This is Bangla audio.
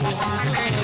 I'm